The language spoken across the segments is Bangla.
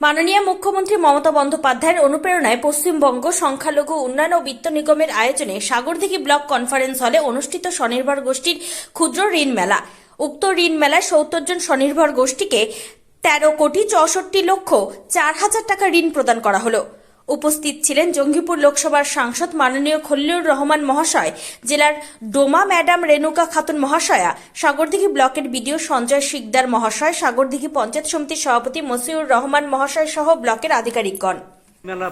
মাননীয় মুখ্যমন্ত্রী মমতা বন্দ্যোপাধ্যায়ের অনুপ্রেরণায় পশ্চিমবঙ্গ সংখ্যালঘু উন্নয়ন ও বিত্ত নিগমের আয়োজনে সাগরদিঘি ব্লক কনফারেন্স হলে অনুষ্ঠিত স্বনির্ভর গোষ্ঠীর ক্ষুদ্র ঋণ মেলা। উক্ত ঋণ মেলায় সত্তর জন স্বনির্ভর গোষ্ঠীকে তেরো কোটি চৌষট্টি লক্ষ চার হাজার টাকা ঋণ প্রদান করা হলো। উপস্থিত ছিলেন জঙ্গিপুর লোকসভার সাংসদ মাননীয় খল্লিউর রহমান মহাশয় জেলার ডোমা ম্যাডাম রেণুকা খাতুন মহাশয়া সাগরদিঘি ব্লকের বিডিও সঞ্জয় শিকদার মহাশয় সাগরদিঘি পঞ্চায়েত সমিতির সভাপতি মসিউর রহমান মহাশয় সহ ব্লকের আধিকারিকগণ। মেলা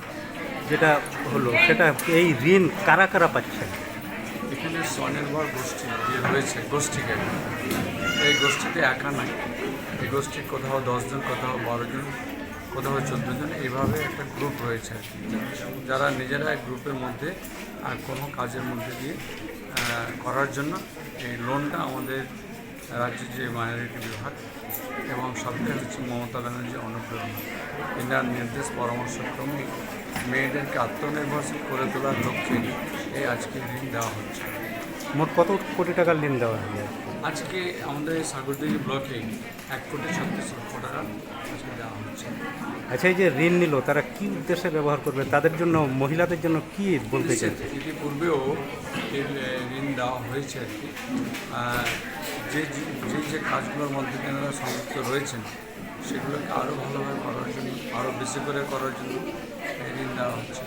যেটা হলো সেটা এই ঋণ কারা কারা পাচ্ছেন? এখানে স্বনির্ভর গোষ্ঠী যে রয়েছে গোষ্ঠীকে। এই গোষ্ঠীতে একা নাই। এই গোষ্ঠী কোথাও দশজন কোথাও বারো জন কোথাও চোদ্দ জন এইভাবে একটা গ্রুপ রয়েছে আর কি। যারা নিজেরা এই গ্রুপের মধ্যে কোনো কাজের মধ্যে দিয়ে করার জন্য এই লোনটা আমাদের রাজ্যের যে মাইনরিটি বিভাগ এবং সবটাই হচ্ছে মমতা ব্যানার্জি অনুপ্রেরণা। এনার নির্দেশ পরামর্শক্রমে মেয়েদেরকে আত্মনির্ভরশীল করে তোলার লক্ষ্যে এই আজকে ঋণ দেওয়া হচ্ছে। মোট কত কোটি টাকার ঋণ দেওয়া হবে আজকে আমাদের সাগরদিঘি ব্লকে এক কোটি ছত্রিশ লক্ষ টাকা আচ্ছা এই যে ঋণ নিল, তারা কি উদ্দেশ্যে ব্যবহার করবে? তাদের জন্য, মহিলাদের জন্য কি বলতে চাইছে ইতিপূর্বেও ঋণ দেওয়া হয়েছে আর কি। যে- যে যে কাজগুলোর মধ্যে তেনারা সংযুক্ত রয়েছেন, সেগুলোকে আরও ভালোভাবে করার জন্য আরও বেশি করে করার জন্য ঋণ দেওয়া হচ্ছে।